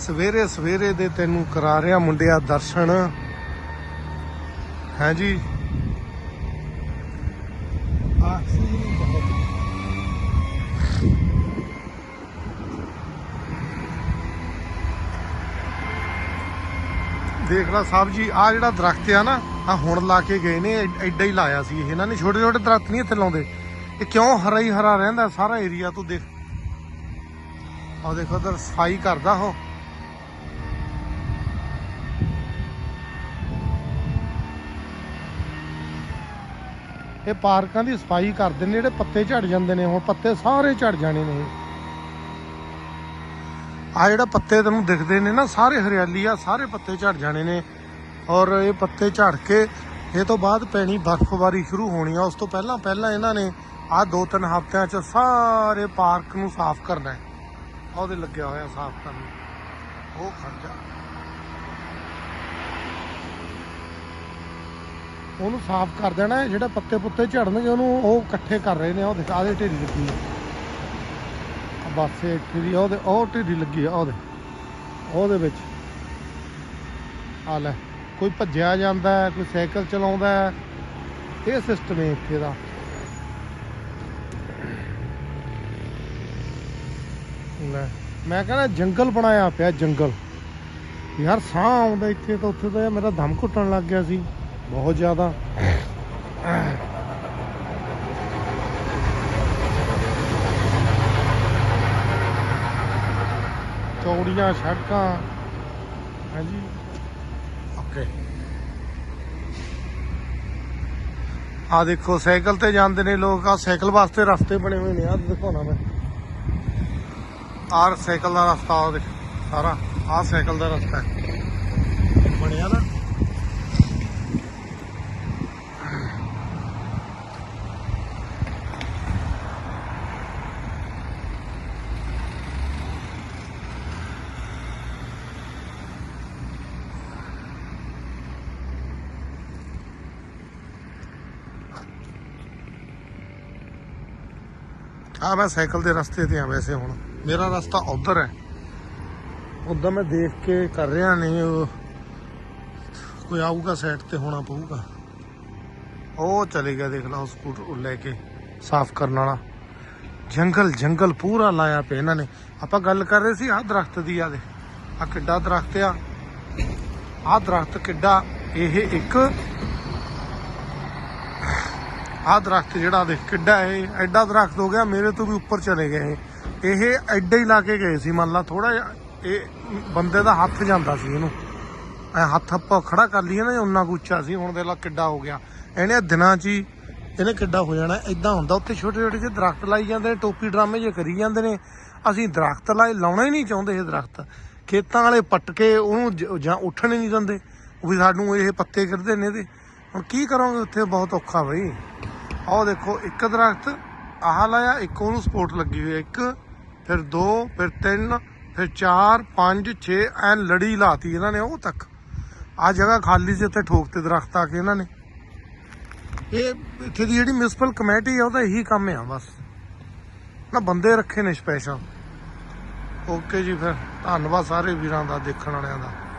ਸਵੇਰੇ ਸਵੇਰੇ ਦੇ ਤੈਨੂੰ ਕਰਾ ਰਿਆ ਮੁੰਡਿਆ ਦਰਸ਼ਨ। ਹੈ ਜੀ? ਦੇਖ ਲਾ ਸਾਹਿਬ ਜੀ ਆ ਜਿਹੜਾ ਦਰਖਤ ਆ ਨਾ ਆ ਹੁਣ ਲਾ ਕੇ ਗਏ ਨੇ, ਐ- ਐਡਾ ਹੀ ਲਾਇਆ ਸੀ ਇਹਨਾਂ ਨੇ ਛੋਟੇ ਛੋਟੇ ਦਰਖਤ ਨਹੀਂ ਇੱਥੇ ਲਾਉਂਦੇ। ਇਹ ਕਿਉਂ ਹਰਾ ਹੀ ਹਰਾ ਰਹਿੰਦਾ ਸਾਰਾ ਏਰੀਆ ਤੂੰ ਦੇਖ। ਆ ਦੇਖੋ ਉਧਰ ਸਫ਼ਾਈ ਕਰਦਾ ਉਹ। ਇਹ ਪਾਰਕਾਂ ਦੀ ਸਫ਼ਾਈ ਕਰਦੇ ਨੇ, ਜਿਹੜੇ ਪੱਤੇ ਝੜ ਜਾਂਦੇ ਨੇ, ਹੁਣ ਪੱਤੇ ਸਾਰੇ ਝੜ ਜਾਣੇ ਨੇ। ਆ ਜਿਹੜਾ ਪੱਤੇ ਤੈਨੂੰ ਦਿਖਦੇ ਨੇ ਨਾ, ਸਾਰੇ ਹਰਿਆਲੀ ਆ, ਸਾਰੇ ਪੱਤੇ ਝੜ ਜਾਣੇ ਨੇ। ਔਰ ਇਹ ਪੱਤੇ ਝੜ ਕੇ, ਇਹ ਤੋਂ ਬਾਅਦ ਪੈਣੀ ਬਰਫ਼ਬਾਰੀ ਸ਼ੁਰੂ ਹੋਣੀ ਆ। ਉਸ ਤੋਂ ਪਹਿਲਾਂ ਪਹਿਲਾਂ ਇਹਨਾਂ ਨੇ ਆ ਦੋ ਤਿੰਨ ਹਫ਼ਤਿਆਂ 'ਚ ਸਾਰੇ ਪਾਰਕ ਨੂੰ ਸਾਫ਼ ਕਰਨਾ ਹੈ। ਉਹਦੇ ਲੱਗਿਆ ਹੋਇਆ ਸਾਫ਼ ਕਰਨ ਉਹ ਖੜ ਉਹਨੂੰ ਸਾਫ਼ ਕਰ ਦੇਣਾ ਹੈ, ਜਿਹੜੇ ਪੱਤੇ ਪੁੱਤੇ ਝੜਨਗੇ ਉਹਨੂੰ ਉਹ ਇਕੱਠੇ ਕਰ ਰਹੇ ਨੇ ਉਹ ਦਿਖਾ ਦੇ ਢੇਰੀ ਲੱਗੀ ਹੈ। ਬਸ ਇੱਥੇ ਦੀ ਉਹਦੇ ਉਹ ਢੇਰੀ ਲੱਗੀ ਆ ਉਹਦੇ ਉਹਦੇ ਵਿੱਚ। ਆ ਲੈ ਕੋਈ ਭੱਜਿਆ ਜਾਂਦਾ ਕੋਈ ਸਾਈਕਲ ਚਲਾਉਂਦਾ ਇਹ ਸਿਸਟਮ ਹੈ ਇੱਥੇ ਦਾ। ਲੈ ਮੈਂ ਕਹਿੰਦਾ ਜੰਗਲ ਬਣਾਇਆ ਪਿਆ ਜੰਗਲ। ਯਾਰ ਸਾਹ ਆਉਂਦਾ ਇੱਥੇ ਤਾਂ ਉੱਥੇ ਤਾਂ ਯਾਰ ਮੇਰਾ ਦਮ ਘੁੱਟਣ ਲੱਗ ਗਿਆ ਸੀ। ਬਹੁਤ ਜ਼ਿਆਦਾ। ਚੌੜੀਆਂ ਸੜਕਾਂ। ਹਾਂਜੀ। ਓਕੇ। ਆ ਦੇਖੋ, ਸਾਈਕਲ ਤੇ ਜਾਂਦੇ ਨੇ ਲੋਕ। ਆ ਸਾਈਕਲ ਵਾਸਤੇ ਰਸਤੇ ਬਣੇ ਹੋਏ ਨੇ। ਆ ਦਿਖਾਉਣਾ ਮੈਂ। ਆਰ ਸਾਈਕਲ ਦਾ ਰਸਤਾ ਸਾਰਾ। ਆਹ ਸਾਈਕਲ ਦਾ ਰਸਤਾ। ਹੈ ਬਣਿਆ ਨਾ ਆ ਮੈਂ ਸਾਈਕਲ ਦੇ ਰਸਤੇ ਤੇ ਆ ਵੈਸੇ ਹੁਣ। ਮੇਰਾ ਰਸਤਾ ਉਧਰ ਹੈ। ਉਧਰ ਮੈਂ ਦੇਖ ਕੇ ਕਰ ਰਿਹਾ ਨਹੀਂ ਕੋਈ ਆਊਗਾ ਸਾਈਡ ਤੇ, ਹੋਣਾ ਪਊਗਾ। ਉਹ ਚਲੇ ਗਿਆ, ਦੇਖ ਲਓ ਸਕੂਟਰ ਲੈ ਕੇ ਸਾਫ਼ ਕਰਨ ਵਾਲਾ। ਜੰਗਲ ਜੰਗਲ ਪੂਰਾ ਲਾਇਆ ਪਿਆ ਇਹਨਾਂ ਨੇ। ਆਪਾਂ ਗੱਲ ਕਰ ਰਹੇ ਸੀ, ਆਹ ਦਰਖਤ ਦੀ ਆ ਦੇ ਆ ਕਿੱਡਾ ਦਰਖਤ ਆ। ਆਹ ਦਰਖਤ ਕਿੱਡਾ? ਇਹ ਇੱਕ ਆਹ ਦਰਖਤ ਜਿਹੜਾ ਦੇਖ, ਕਿੱਡਾ ਇਹ, ਐਡਾ ਦਰਖਤ ਹੋ ਗਿਆ, ਮੇਰੇ ਤੋਂ ਵੀ ਉੱਪਰ ਚਲੇ ਗਏ ਇਹ। ਇਹ ਐਡਾ ਹੀ ਲਾ ਕੇ ਗਏ ਸੀ, ਮੰਨ ਲਾ ਥੋੜਾ ਜਿਹਾ, ਇਹ ਬੰਦੇ ਦਾ ਹੱਥ ਜਾਂਦਾ ਸੀ ਇਹਨੂੰ। ਐ ਹੱਥ ਆਪਾਂ ਖੜਾ ਕਰ ਲਈਏ ਨਾ ਉਹਨਾਂ ਕੁ ਉੱਚਾ ਸੀ, ਹੁਣ ਦੇ ਲਾ ਕਿੱਡਾ ਹੋ ਗਿਆ। ਇਹਨੇ ਦਿਨਾਂ 'ਚ ਹੀ, ਇਹਨੇ ਕਿੱਡਾ ਹੋ ਜਾਣਾ ਐਦਾਂ ਹੁੰਦਾ, ਉੱਥੇ ਛੋਟੇ ਛੋਟੇ ਜਿਹੇ ਦਰਖਤ ਲਾਈ ਜਾਂਦੇ ਨੇ, ਟੋਪੀ ਡਰਾਮੇ ਜੇ ਕਰੀ ਜਾਂਦੇ ਨੇ। ਅਸੀਂ ਦਰਖਤ ਲਾਏ, ਲਾਉਣਾ ਹੀ ਨਹੀਂ ਚਾਹੁੰਦੇ ਇਹ ਦਰਖਤ। ਖੇਤਾਂ ਵਾਲੇ ਪੱਟ ਕੇ ਉਹਨੂੰ ਜਾਂ ਉੱਠਣ ਹੀ ਨਹੀਂ ਦਿੰਦੇ। ਉਹ ਵੀ ਸਾਨੂੰ ਇਹ ਪੱਤੇ ਗਿਰਦੇ ਨੇ ਇਹਦੇ। ਹੁਣ ਕੀ ਕਰੋਗੇ ਉੱਥੇ? ਬਹੁਤ ਔਖਾ ਬਈ। ਆਹ ਦੇਖੋ, ਇੱਕ ਦਰਖਤ, ਆਹ ਲਾਇਆ, ਇੱਕ ਉਹਨੂੰ ਸਪੋਰਟ ਲੱਗੀ ਹੋਈ ਹੈ। ਇੱਕ, ਫਿਰ ਦੋ, ਫਿਰ ਤਿੰਨ, ਫਿਰ ਚਾਰ, ਪੰਜ 6 ਐ ਲੜੀ ਲਾਤੀ ਇਹਨਾਂ ਨੇ ਉਹ ਤੱਕ। ਆ ਜਗ੍ਹਾ ਖਾਲੀ ਸੀ, ਉੱਥੇ ਠੋਕ ਤੇ ਦਰਖਤ ਆ ਕੇ ਇਹਨਾਂ ਨੇ। ਇਹ ਇੱਥੇ ਦੀ ਜਿਹੜੀ ਮਿਊਨਿਸਪਲ ਕਮੇਟੀ ਆ, ਉਹਦਾ ਇਹੀ ਕੰਮ ਆ ਬਸ। ਨਾ ਬੰਦੇ ਰੱਖੇ ਨੇ ਸਪੈਸ਼ਲ ਓਕੇ ਜੀ, ਫਿਰ ਧੰਨਵਾਦ ਸਾਰੇ ਵੀਰਾਂ ਦਾ, ਦੇਖਣ ਵਾਲਿਆਂ ਦਾ।